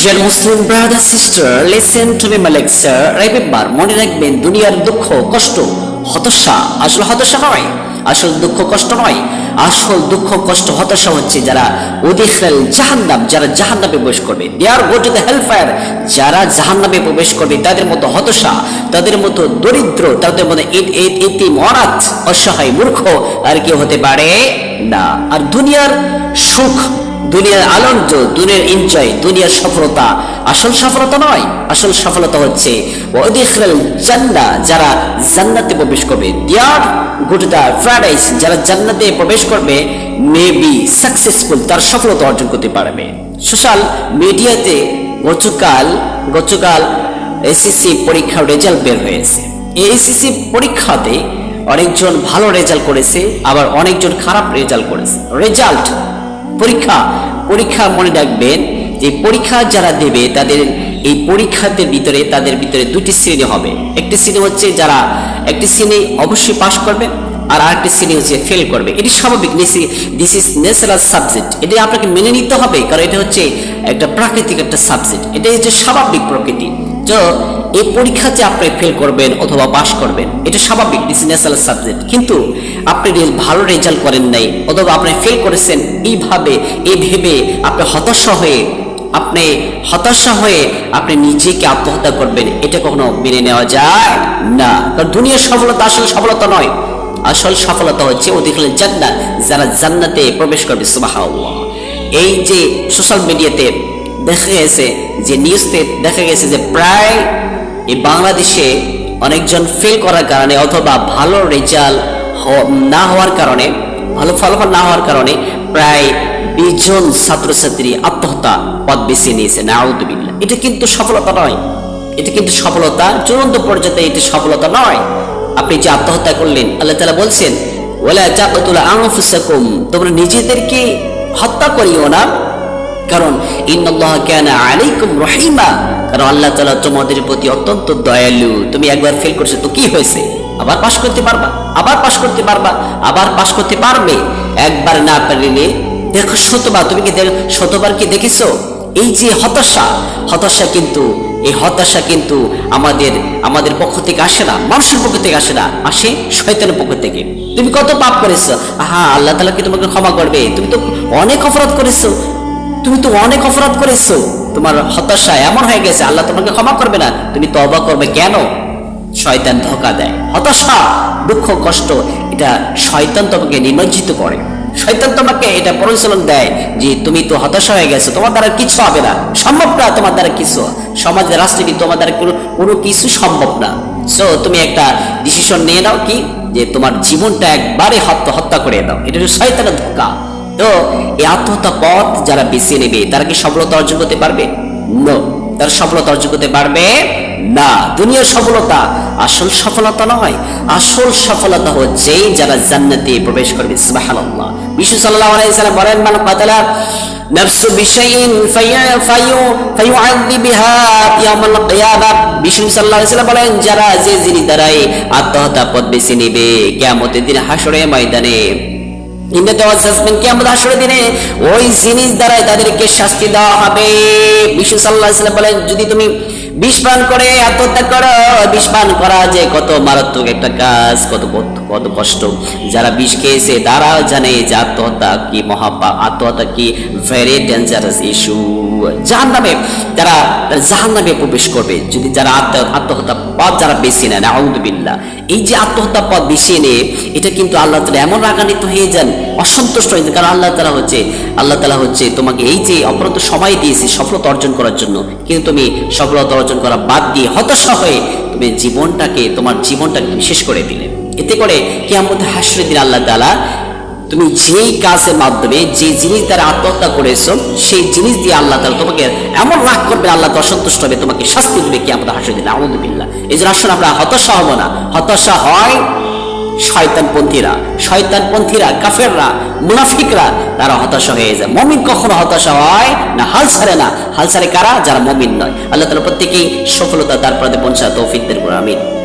Dear Muslim brother sister, listen to me my lecture. Remember, মনে রাখবেন দুনিয়ার দুঃখ কষ্ট হতাশা আসল হতাশা নয় আসল দুঃখ কষ্ট নয়। আসল দুঃখ কষ্ট হতাশা হচ্ছে যারা ওদিখাল জাহান্নাম যারা জাহান্নামে প্রবেশ করবে। They are go to the hellfire যারা জাহান্নামে প্রবেশ করবে তাদের মতো হতাশা তাদের মতো দরিদ্র তাদের মতো ইতি মরাত অসহায় মূর্খ আর কি হতে পারে না। আর দুনিয়ার সুখ দুনিয়ার আনন্দ, দুনিয়ার এনজয় দুনিয়ার সফলতা। আসল সফলতা নয়, আসল সফলতা হচ্ছে জান্না যারা জান্নাতে প্রবেশ করবে। দিয়ার গো টু দ্য প্যারাডাইস যারা জান্নাতে প্রবেশ করবে মে বি সাকসেসফুল তার সফলতা অর্জন করতে পারবে। সোশ্যাল মিডিয়াতে গতকাল গতকাল এসএসসি পরীক্ষার রেজাল্ট বের হয়েছে। এসএসসি পরীক্ষাতে অনেকজন ভালো রেজাল্ট করেছে, আবার অনেকজন খারাপ রেজাল্ট করেছে। রেজাল্ট পরীক্ষা পরীক্ষা মনে রাখবেন যে পরীক্ষা যারা দেবে তাদের এই পরীক্ষাতে ভিতরে, তাদের ভিতরে দুটি শ্রেণি হবে। একটি শ্রেণি হচ্ছে যারা, একটি শ্রেণি অবশ্যই পাশ করবে আর আরেকটি শ্রেণি হচ্ছে ফেল করবে। এটি স্বাভাবিক দিস ইজ ন্যাচারাল সাবজেক্ট এটি আপনাকে মেনে নিতে হবে কারণ এটা হচ্ছে একটা প্রাকৃতিক একটা সাবজেক্ট এটা হচ্ছে স্বাভাবিক প্রকৃতি। তো এই পরীক্ষাতে আপনি ফেল করবেন অথবা পাশ করবেন, এটা স্বাভাবিক দিস ন্যাচারাল সাবজেক্ট কিন্তু আপনি ভালো রেজাল্ট করেন নাই, অথবা আপনি ফেল করেছেন, এইভাবে, এই ভেবে আপনি হতাশা হয়ে, আপনি হতাশা হয়ে আপনি নিজেকে আত্মহত্যা করবেন, এটা কখনো মেনে নেওয়া যায় না। কারণ দুনিয়ার সফলতা আসলে সফলতা নয়। আসল সফলতা হচ্ছে অধিকার জান্নাত, যারা জান্নাতে প্রবেশ করবে, সুবহানাল্লাহ। এই যে সোশ্যাল মিডিয়াতে দেখা গেছে, যে নিউজতে দেখা গেছে যে প্রায় এই বাংলাদেশে অনেকজন ফেল করার কারণে অথবা ভালো রেজাল্ট না হওয়ার কারণে, ভালো ফলাফল না হওয়ার কারণে প্রায় বিশ জন ছাত্রছাত্রী আত্মহত্যা পথ বেছে নিয়েছে নাউদুবিল্লাহ এটা কিন্তু সফলতা নয়। এটা কিন্তু সফলতা চূড়ান্ত পর্যায়ে এটি সফলতা নয়। আপনি যে আত্মহত্যা করলেন, আল্লাহ তালা বলছেন, ওয়ালা তাকতুলা আনফুসাকুম। তোমরা নিজেদেরকে হত্যা করিও না। কারণ, ইন্নাল্লাহ কানা আলাইকুম রহিমা। কারণ আল্লাহ তাআলা তোমাদের প্রতি অত্যন্ত দয়ালু। তুমি একবার ফেল করছ, তো কি হয়েছে? আবার পাশ করতে পারবা? আবার পাশ করতে পারবা? আবার পাশ করতে পারবে? একবার না পারলে, দেখো শতবার, তুমি কি দেখ- শতবার কি দেখেছ? এই যে হতাশা হতাশা কিন্তু এই হতাশা কিন্তু আমাদের আমাদের পক্ষ থেকে আসে না, মানুষের পক্ষ থেকে আসে না, আসে শয়তানের পক্ষ থেকে। তুমি কত পাপ করেছ? হ্যাঁ আল্লাহ তালা কি তোমাকে ক্ষমা করবে? তুমি তো অনেক অপরাধ করেছ। তুমি তো অনেক অপরাধ করেছ। তোমার হতাশা এমন হয়ে গেছে, আল্লাহ তোমাকে ক্ষমা করবে না। তুমি তবা করবে কেন? শয়তান ধোকা দেয়। হতাশা, দুঃখ, কষ্ট, এটা শয়তান তোমাকে নিমজ্জিত করে। শয়তান তোমাকে এটা পরিচালন দেয় যে তুমি তো হতাশা হয়ে গেছো, তোমার দ্বারা কিছু হবে না। সম্ভব না তোমার দ্বারা কিছু। সমাজের রাজনীতি তোমার দ্বারা কোনো কোনো কিছু সম্ভব না। সো তুমি একটা ডিসিশন নিয়ে নাও কি? যে তোমার জীবনটা একবারে হত্যা হত্যা করে দাও এটা শয়তানের ধোকা। তো এই আত্মহত্যা পথ যারা বেছে নেবে, তারা কি সফলতা অর্জন করতে পারবে? তারা সফলতা অর্জন করতে পারবে না। দুনিয়ার সফলতা আসল সফলতা নয়। আসল সফলতা হচ্ছে যারা জান্নাতে প্রবেশ করবে। সুবহানাল্লাহ। বিষ্ণু সাল্লাল্লাহু আলাইহি সাল্লাম বলেন, মান কাতালা নাফসু বিশাইইন ফায়া- ফায়ু ফায়ুআযিবিহা ইয়াউমাল কিয়ামাহ বিষ্ণু সাল্লাল্লাহু আলাইহি সাল্লাম বলেন, যারা যে যিনি দ্বারাই আত্মহত্যা পথ বেছে নেবে, কিয়ামতের দিন হাসরের ময়দানে ইন্দ্র দেওয়া জাজমেন্ট কি আমাদের আসলে দিনে ওই জিনিস দ্বারাই তাদেরকে শাস্তি দেওয়া হবে। বিশ্ব সাল্লাহ বলেন, যদি তুমি বিষ পান করে আত্মহত্যা করো বিষ পান করা যে কত মারাত্মক একটা কাজ, কত কত কষ্ট। যারা বিষ খেয়েছে তারা জানে যে আত্মহত্যা কি মহাপা আত্মহত্যা কি ভেরি ডেঞ্জারাস ইস্যু জাহান নামে তারা জাহান নামে প্রবেশ করবে, যদি যারা আত্মহত্যা পথ যারা আউদবিল্লা এই যে আত্মহত্যা পথ বেছে নিয়ে, এটা কিন্তু আল্লাহ তালা এমন রাগান্বিত হয়ে যান, অসন্তুষ্ট হয়ে কারণ আল্লাহ তালা হচ্ছে, আল্লাহ তালা হচ্ছে তোমাকে এই যে অপরন্ত সময় দিয়েছে সফলতা অর্জন করার জন্য। কিন্তু তুমি সফলতা অর্জন করা বাদ দিয়ে হতাশা হয়ে তুমি জীবনটাকে, তোমার জীবনটাকে শেষ করে দিলে। এতে করে কেমন হাসরে দিন আল্লাহ তালা তুমি যেই কাজের মাধ্যমে যে জিনিস দ্বারা আত্মহত্যা করেছ, সেই জিনিস দিয়ে আল্লাহ তালা তোমাকে এমন রাগ করবে, আল্লাহ অসন্তুষ্ট হবে, তোমাকে শাস্তি দেবে কি আমাদের হাসে দিন। আহমদুল্লাহ এই জন্য আসলে আমরা হতাশা হব না। হতাশা হয় শয়তানপন্থীরা শয়তানপন্থীরা, কাফেররা, মুনাফিকরা, তারা হতাশা হয়ে যায়। মমিন কখনো হতাশা হয় না, হাল ছাড়ে না। হাল ছাড়ে কারা? যারা মমিন নয়। আল্লাহ তালা প্রত্যেকেই সফলতা তার পৌঁছা তৌফিকদের আমিন।